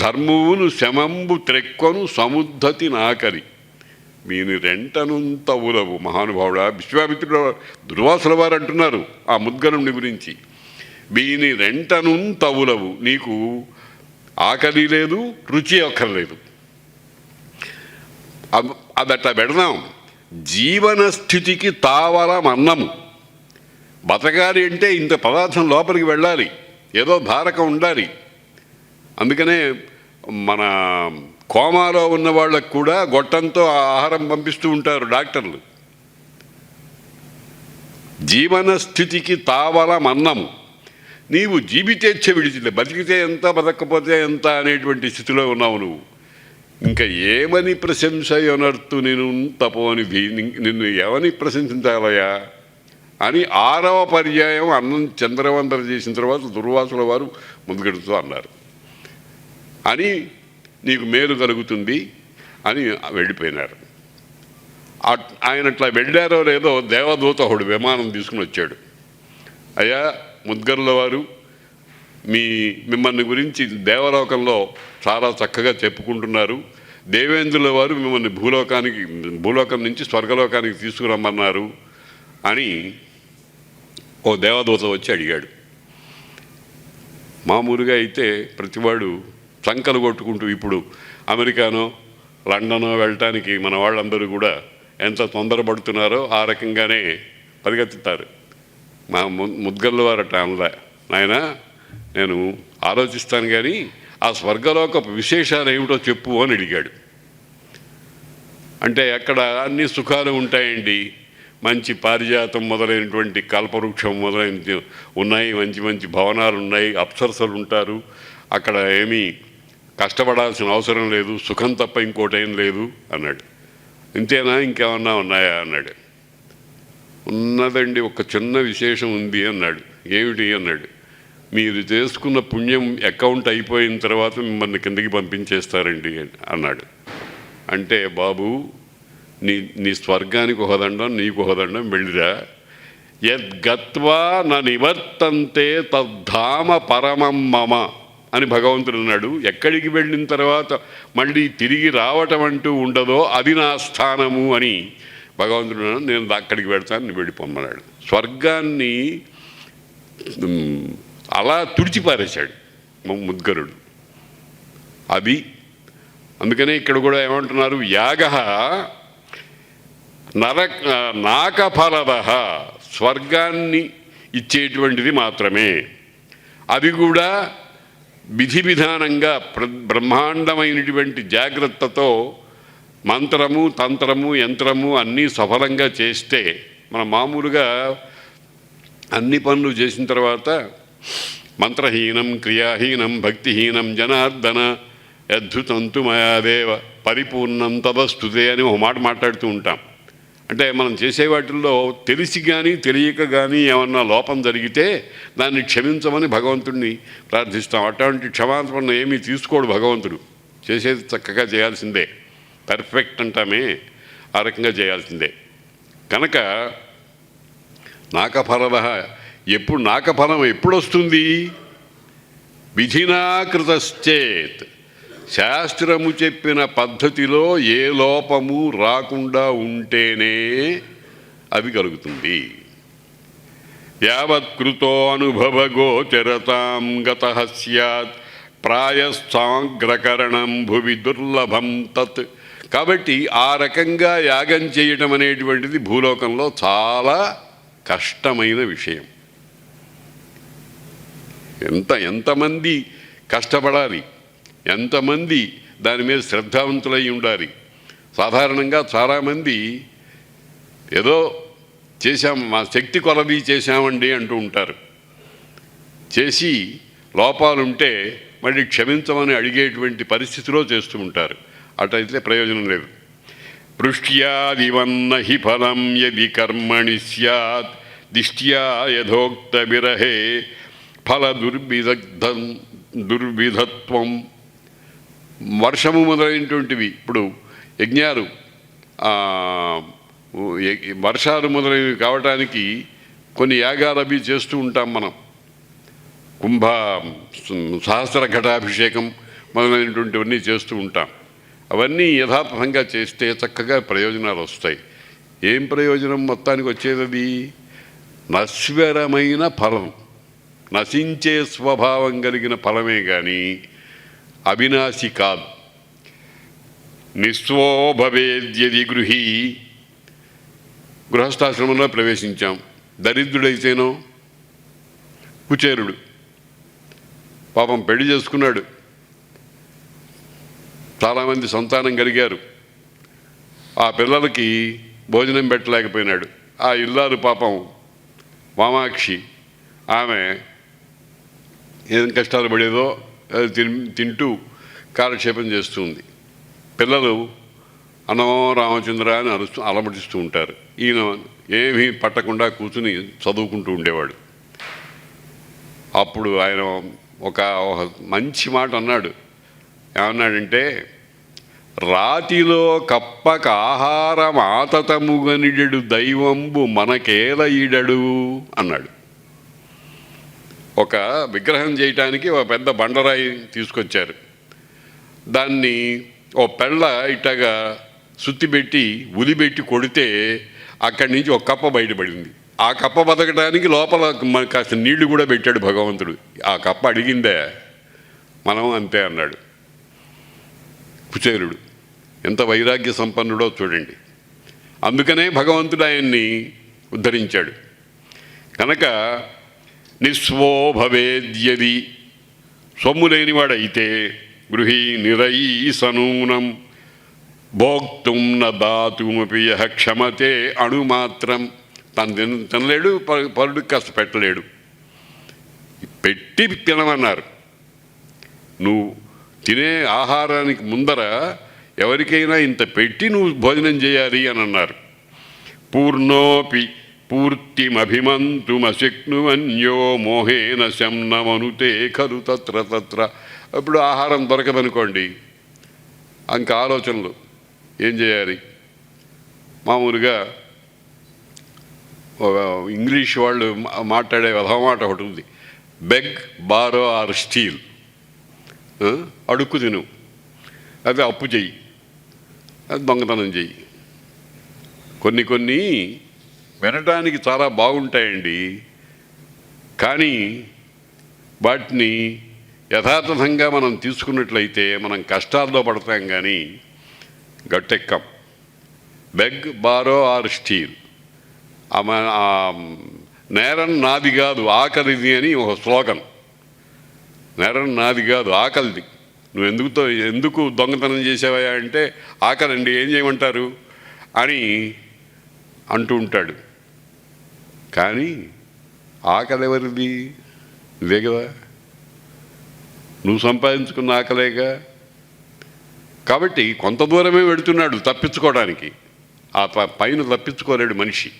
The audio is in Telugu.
ధర్మువును శమంబు త్రెక్కొను సముద్ధతి నాకరి మీని రెంటనుంతవులవు మహానుభావుడా విశ్వామిత్రుడు దుర్వాసుల వారు అంటున్నారు ఆ ముద్గనుని గురించి. వీని రెంటనుంతవులవు నీకు ఆకలి లేదు రుచి అక్కర్లేదు. అవ్- అదట్లా పెడదాం జీవన స్థితికి తావరం అన్నము. బతకాలి అంటే ఇంత పదార్థం లోపలికి వెళ్ళాలి. ఏదో ధారక ఉండాలి. అందుకనే మన కోమాలో ఉన్న వాళ్ళకు కూడా గొట్టంతో ఆహారం పంపిస్తూ ఉంటారు డాక్టర్లు. జీవన స్థితికి తావలం అన్నము. నీవు జీవితేచ్ఛ విడిచిలే బతికితే ఎంత బతకపోతే ఎంత అనేటువంటి స్థితిలో ఉన్నావు నువ్వు. ఇంకా ఏమని ప్రశంస అనర్తు నేను తపోని నిన్ను ఏమని ప్రశంసించాలయా? అని ఆరవ పర్యాయం అన్నం చంద్రవందర చేసిన తర్వాత దుర్వాసుల వారు ముందుకెడుతూ అన్నారు. అని నీకు మేలు కలుగుతుంది అని వెళ్ళిపోయినారు. ఆయన అట్లా వెళ్ళారో లేదో దేవదూత ఒకడు విమానం తీసుకుని వచ్చాడు. అయ్యా ముద్గర్ల వారు మీ మిమ్మల్ని గురించి దేవలోకంలో చాలా చక్కగా చెప్పుకుంటున్నారు. దేవేంద్రుల వారు మిమ్మల్ని భూలోకానికి భూలోకం నుంచి స్వర్గలోకానికి తీసుకురమ్మన్నారు అని ఓ దేవదూత వచ్చి అడిగాడు. మామూలుగా అయితే ప్రతివాడు సంకలు కొట్టుకుంటూ ఇప్పుడు అమెరికానో లండనో వెళ్ళటానికి మన వాళ్ళందరూ కూడా ఎంత తొందరపడుతున్నారో ఆ రకంగానే పరిగెత్తుతారు. మా ము- ముద్గల్ల వారు అట్లా అనలే నాయన నేను ఆలోచిస్తాను కానీ ఆ స్వర్గలోక విశేషాలు ఏమిటో చెప్పు అని అడిగాడు. అంటే అక్కడ అన్ని సుఖాలు ఉంటాయండి. మంచి పారిజాతం మొదలైనటువంటి కల్పవృక్షం మొదలైన ఉన్నాయి. మంచి మంచి భవనాలు ఉన్నాయి. అప్సరసలు ఉంటారు. అక్కడ ఏమీ కష్టపడాల్సిన అవసరం లేదు సుఖం తప్ప ఇంకోటేం లేదు అన్నాడు. ఇంతేనా? ఇంకేమన్నా ఉన్నాయా? అన్నాడు. ఉన్నదండి ఒక చిన్న విశేషం ఉంది అన్నాడు. ఏమిటి? అన్నాడు. మీరు చేసుకున్న పుణ్యం అకౌంట్ అయిపోయిన తర్వాత మిమ్మల్ని కిందకి పంపించేస్తారండి అన్నాడు. అంటే బాబు నీ నీ స్వర్గానికి ఒకదండం నీకు ఒకదండం వెళ్ళిరా. యద్గత్వా న నివర్తంతే తద్ధామ పరమం మమ. అని భగవంతుడు అన్నాడు. ఎక్కడికి వెళ్ళిన తర్వాత మళ్ళీ తిరిగి రావటం అంటూ ఉండదో అది నా స్థానము అని భగవంతుడు నేను అక్కడికి వెళ్తాను నువ్వు వెళ్ళిపోమన్నాడు స్వర్గాన్ని అలా తుడిచిపారేశాడు ముద్గరుడు. అది అందుకనే ఇక్కడ కూడా ఏమంటున్నారు యాగ నర నాకఫలద స్వర్గాన్ని ఇచ్చేటువంటిది మాత్రమే. అది కూడా విధి విధానంగా ప్ర- బ్రహ్మాండమైనటువంటి జాగ్రత్తతో మంత్రము తంత్రము యంత్రము అన్నీ సఫలంగా చేస్తే మన మామూలుగా అన్ని పనులు చేసిన తర్వాత మంత్రహీనం క్రియాహీనం భక్తిహీనం జనార్దన యద్భుతంతు మయాదేవ పరిపూర్ణం తదస్తుతే అని ఒక మాట మాట్లాడుతూ ఉంటాం. అంటే మనం చేసే వాటిల్లో తెలిసి కానీ తెలియక కానీ ఏమన్నా లోపం జరిగితే దాన్ని క్షమించమని భగవంతుడిని ప్రార్థిస్తాం. అటువంటి క్షమాపణ ఏమీ తీసుకోడు భగవంతుడు. చేసేది చక్కగా చేయాల్సిందే. పర్ఫెక్ట్ అంటామే ఆ రకంగా చేయాల్సిందే. కనుక నాకఫల ఎప్పుడు నాకఫలం ఎప్పుడు వస్తుంది విధినాకృతశ్చేత్ శాస్త్రము చెప్పిన పద్ధతిలో ఏ లోపము రాకుండా ఉంటేనే అది కలుగుతుంది. యావత్కృతో అనుభవ గోచరతాం గత సత్ ప్రాయస్థాగ్రకరణం భువి దుర్లభం తత్. కాబట్టి ఆ రకంగా యాగం చేయటం అనేటువంటిది భూలోకంలో చాలా కష్టమైన విషయం. ఎంత ఎంతమంది కష్టపడాలి? ఎంతమంది దాని మీద శ్రద్ధావంతులై ఉండాలి? సాధారణంగా చాలామంది ఏదో చేశాం మా శక్తి కొలది చేశామండి అంటూ ఉంటారు. చేసి లోపాలుంటే మళ్ళీ క్షమించమని అడిగేటువంటి పరిస్థితిలో చేస్తూ ఉంటారు. అటైతే ప్రయోజనం లేదు. పృష్ట్యాదివన్న హి ఫలం యది కర్మణి సత్ దిష్ట్యా యథోక్త విరహే ఫల దుర్విదగ్ధం దుర్విధత్వం. వర్షము మొదలైనటువంటివి. ఇప్పుడు యజ్ఞాలు వర్షాలు మొదలైనవి కావటానికి కొన్ని యాగాలు అవి చేస్తూ ఉంటాం మనం. కుంభ సహస్ర ఘటాభిషేకం మొదలైనటువంటివన్నీ చేస్తూ ఉంటాం. అవన్నీ యథాతథంగా చేస్తే చక్కగా ప్రయోజనాలు వస్తాయి. ఏం ప్రయోజనం మొత్తానికి వచ్చేది నశ్వరమైన ఫలం. నశించే స్వభావం కలిగిన ఫలమే కానీ అవినాశి కాదు నిస్వోభవేద్యది గృహీ. గృహస్థాశ్రమంలో ప్రవేశించాం. దరిద్రుడైతేనో కుచేరుడు. పాపం పెళ్ళి చేసుకున్నాడు. చాలామంది సంతానం కలిగారు. ఆ పిల్లలకి భోజనం పెట్టలేకపోయినాడు. ఆ ఇల్లాలు పాపం వామాక్షి. ఆమె ఏం కష్టాలు పడేదో తింటూ కాలక్షేపం చేస్తుంది. పిల్లలు అన్నమో రామచంద్ర అని అరుస్తూ అలమటిస్తూ ఉంటారు. ఈయన ఏమీ పట్టకుండా కూర్చుని చదువుకుంటూ ఉండేవాడు. అప్పుడు ఆయన ఒక మంచి మాట అన్నాడు. ఏమన్నాడంటే రాతిలో కప్పక ఆహారం ఆతతముగనిడెడు దైవంబు మనకేల ఈడడు అన్నాడు. ఒక విగ్రహం చేయటానికి ఒక పెద్ద బండరాయి తీసుకొచ్చారు. దాన్ని ఓ పెళ్ళ ఇట్టగా సుత్తిపెట్టి ఉలిపెట్టి కొడితే అక్కడి నుంచి ఒక కప్ప బయటపడింది. ఆ కప్ప బతకడానికి లోపల కాస్త నీళ్ళు కూడా పెట్టాడు భగవంతుడు. ఆ కప్ప అడిగిందే మనం అంతే అన్నాడు కుచేరుడు. ఎంత వైరాగ్య సంపన్నుడో చూడండి. అందుకనే భగవంతుడు ఆయన్ని ఉద్ధరించాడు. కనుక నిస్వో భవేద్యది. సొమ్ము లేనివాడైతే గృహీ నిరయీ సనూనం. భోక్తుం న దాతుమపి క్షమతే అణుమాత్రం. తను తిన తినలేడు ప- కాస్త పెట్టలేడు. పెట్టి తినమన్నారు. నువ్వు తినే ఆహారానికి ముందర ఎవరికైనా ఇంత పెట్టి నువ్వు భోజనం చేయాలి అని అన్నారు. పూర్ణోపి పూర్తిమభిమంతుమశక్నుమన్యో మోహేన శంనమనుతే ఖలు తత్ర తత్ర. అప్పుడు ఆహారం దొరకదనుకోండి. ఇంకా ఆలోచనలు. ఏం చేయాలి? మామూలుగా ఇంగ్లీష్ వాళ్ళు మాట్లాడే మాట ఒకటి ఉంది. Beg borrow or steal. అడుక్కు తిను. అదే అప్పు చెయ్యి. అది దొంగతనం చెయ్యి. కొన్ని కొన్ని వినటానికి చాలా బాగుంటాయండి. కానీ వాటిని యథాతథంగా మనం తీసుకున్నట్లయితే మనం కష్టాల్లో పడతాం కానీ గట్టెక్కం. Beg borrow or steal. నేరం నాది కాదు ఆకలిది అని ఒక శ్లోకం నేరం నాది కాదు ఆకలిది. నువ్వు ఎందుకుతో ఎందుకు దొంగతనం చేసావా అంటే ఆకలండి ఏం చేయమంటారు? అని అంటూ ఉంటాడు. కానీ ఆకలి ఎవరిది ఇదే కదా. నువ్వు సంపాదించుకున్న ఆకలేగా? కాబట్టి కొంత దూరమే వెళుతున్నాడు తప్పించుకోవడానికి. ఆ పైన తప్పించుకోలేడు మనిషి.